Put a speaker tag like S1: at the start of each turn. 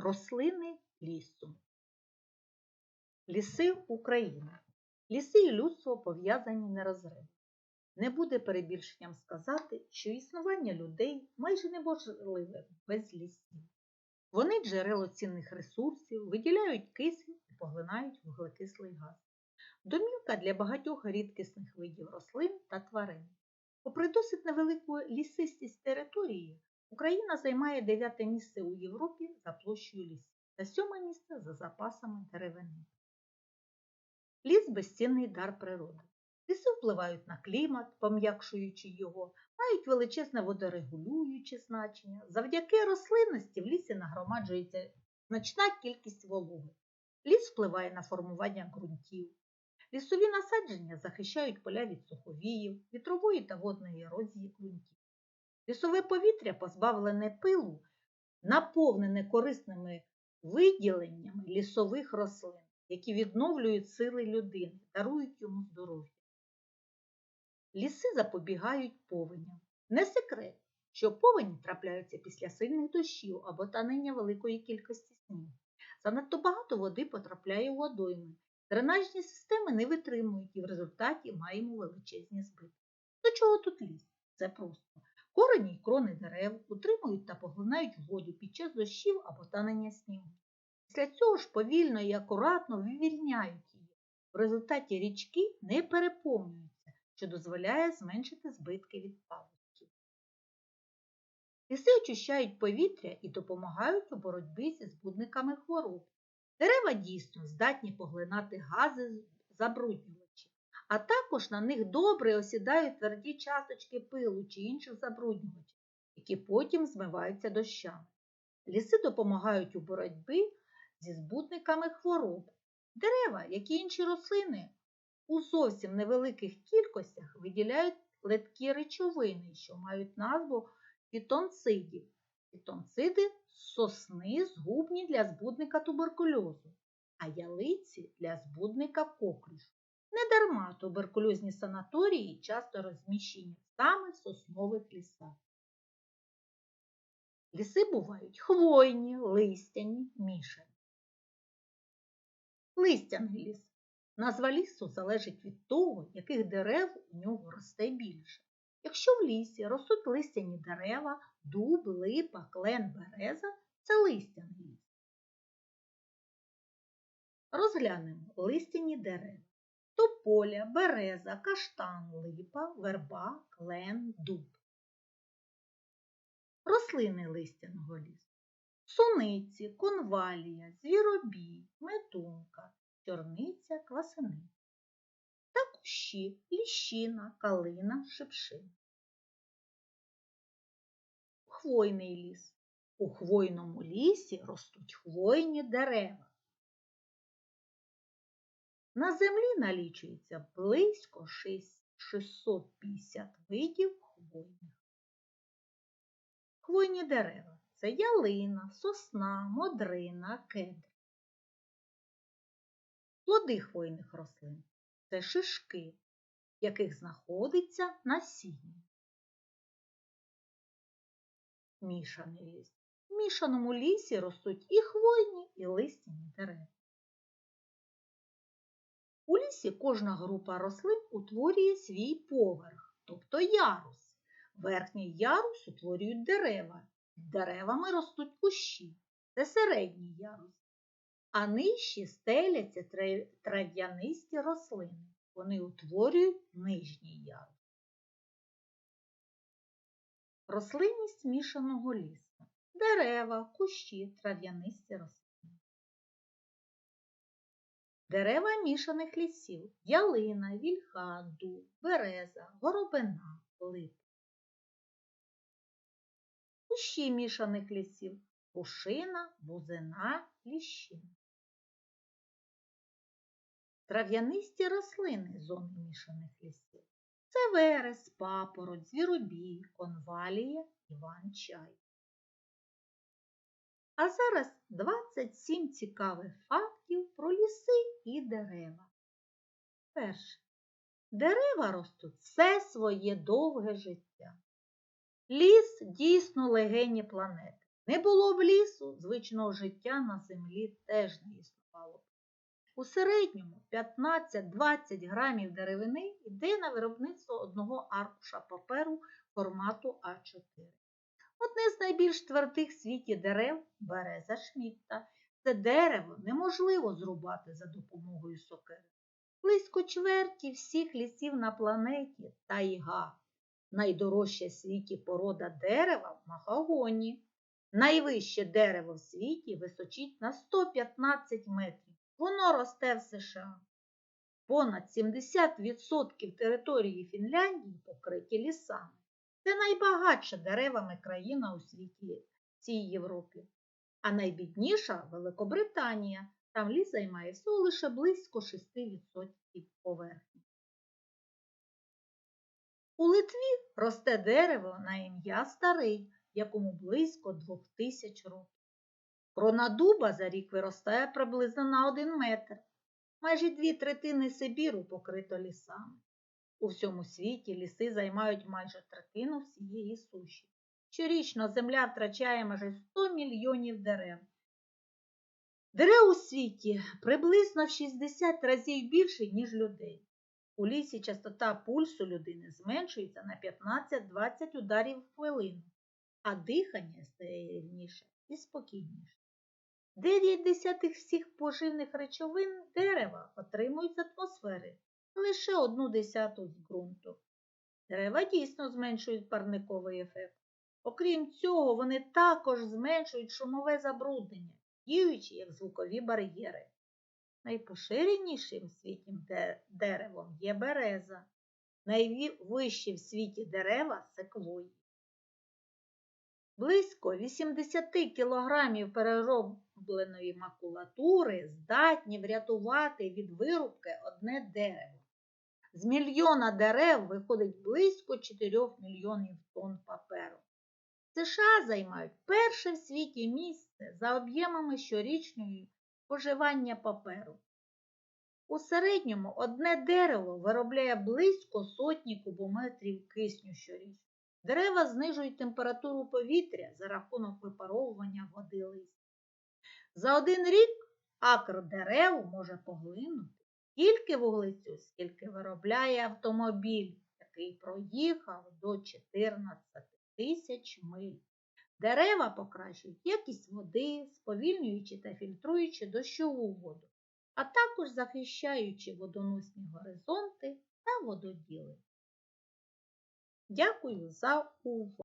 S1: Рослини лісу. Ліси України. Ліси і людство пов'язані нерозривно. Не буде перебільшенням сказати, що існування людей майже неможливе без лісів. Вони джерело цінних ресурсів, виділяють кисень і поглинають вуглекислий газ. Домівка для багатьох рідкісних видів рослин та тварин. Попри досить невелику лісистість території, Україна займає дев'яте місце у Європі за площею лісів та сьоме місце за запасами деревини. Ліс безцінний дар природи. Ліси впливають на клімат, пом'якшуючи його, мають величезне водорегулююче значення. Завдяки рослинності в лісі нагромаджується значна кількість вологи. Ліс впливає на формування ґрунтів. Лісові насадження захищають поля від суховіїв, вітрової та водної ерозії ґрунтів. Лісове повітря, позбавлене пилу, наповнене корисними виділеннями лісових рослин, які відновлюють сили людини, дарують йому здоров'я. Ліси запобігають повеням. Не секрет, що повені трапляються після сильних дощів або танення великої кількості снігу. Занадто багато води потрапляє у водойми. Дренажні системи не витримують і в результаті маємо величезні збитки. До чого тут ліс? Це просто. Корені й крони дерев утримують та поглинають воду під час дощів або танення снігу. Після цього ж повільно і акуратно вивільняють її. В результаті річки не переповнюються, що дозволяє зменшити збитки від паводків. Ліси очищають повітря і допомагають у боротьбі зі збудниками хвороб. Дерева дійсно здатні поглинати гази забруднювачі, а також на них добре осідають тверді часточки пилу чи інших забруднювачів, які потім змиваються дощами. Ліси допомагають у боротьбі зі збутниками хвороб. Дерева, як і інші рослини, у зовсім невеликих кількостях виділяють леткі речовини, що мають назву фітонцидів. Фітонциди сосни згубні для збудника туберкульозу, а ялиці для збудника коклюшу. Недарма туберкульозні санаторії часто розміщені саме в соснових лісах. Ліси бувають хвойні, листяні, мішані. Листяний ліс. Назва лісу залежить від того, яких дерев у нього росте більше. Якщо в лісі ростуть листяні дерева, дуб, липа, клен, береза це листяний ліс. Розглянемо листяні дерева. Тополя, береза, каштан, липа, верба, клен, дуб. Рослини листяного лісу. Суниці, конвалія, звіробій, метунка, чорниця, квасиниця. Та кущі, ліщина, калина, шипшина. Хвойний ліс. У хвойному лісі ростуть хвойні дерева. На землі налічується близько 650 видів хвойних. Хвойні дерева це ялина, сосна, модрина, кедр. Плоди хвойних рослин це шишки, в яких знаходиться насіння. Мішаний ліс. В мішаному лісі ростуть і хвойні, і листяні дерева. У лісі кожна група рослин утворює свій поверх, тобто ярус. Верхній ярус утворюють дерева. Деревами ростуть кущі. Це середній ярус. А нижчі стеляться трав'янисті рослини. Вони утворюють нижній ярус. Рослинність мішаного лісу. Дерева, кущі, трав'янисті рослини. Дерева мішаних лісів. Ялина, вільха, дуб, береза, горобина, лип. Кущі мішаних лісів. Пушина, бузина, ліщина. Трав'янисті рослини зони мішаних лісів. Це верес, папороть, звіробій, конвалія, іван-чай. А зараз 27 цікавих фактів про ліси і дерева. Перше. Дерева ростуть все своє довге життя. Ліс дійсно легені планети. Не було б лісу, звичного життя на землі теж не існувало. У середньому 15-20 грамів деревини йде на виробництво одного аркуша паперу формату А4. Одне з найбільш твердих в світі дерев береза Шмітта. Це дерево неможливо зрубати за допомогою сокири. Близько чверті всіх лісів на планеті тайга. Найдорожча в світі порода дерева махагоні. Найвище дерево в світі височить на 115 метрів. Воно росте в США. Понад 70% території Фінляндії покриті лісами. Це найбагатша деревами країна у світі в цій Європі. А найбідніша Великобританія. Там ліс займає всього лише близько 6% поверхні. У Литві росте дерево на ім'я Старий, якому близько 2000 років. Крона дуба за рік виростає приблизно на 1 метр. Майже дві третини Сибіру покрито лісами. У всьому світі ліси займають майже третину всієї суші. Щорічно земля втрачає майже 100 мільйонів дерев. Дерев у світі приблизно в 60 разів більше, ніж людей. У лісі частота пульсу людини зменшується на 15-20 ударів в хвилину, а дихання стає рівніше і спокійніше. 9 десятих всіх поживних речовин дерева отримують з атмосфери, лише одну десяту з ґрунту. Дерева дійсно зменшують парниковий ефект. Окрім цього, вони також зменшують шумове забруднення, діючи як звукові бар'єри. Найпоширенішим в світі деревом є береза, найвищі в світі дерева секвої. Близько 80 кілограмів переробленої макулатури здатні врятувати від вирубки одне дерево. З мільйона дерев виходить близько 4 мільйонів тонн паперу. США займають перше в світі місце за об'ємами щорічної споживання паперу. У середньому одне дерево виробляє близько сотні кубометрів кисню щорічно. Дерева знижують температуру повітря за рахунок випаровування води листя. За один рік акр дерев може поглинути стільки вуглецю, скільки виробляє автомобіль, який проїхав до 14 тисяч миль. Дерева покращують якість води, сповільнюючи та фільтруючи дощову воду, а також захищаючи водоносні горизонти та вододіли. Дякую за увагу!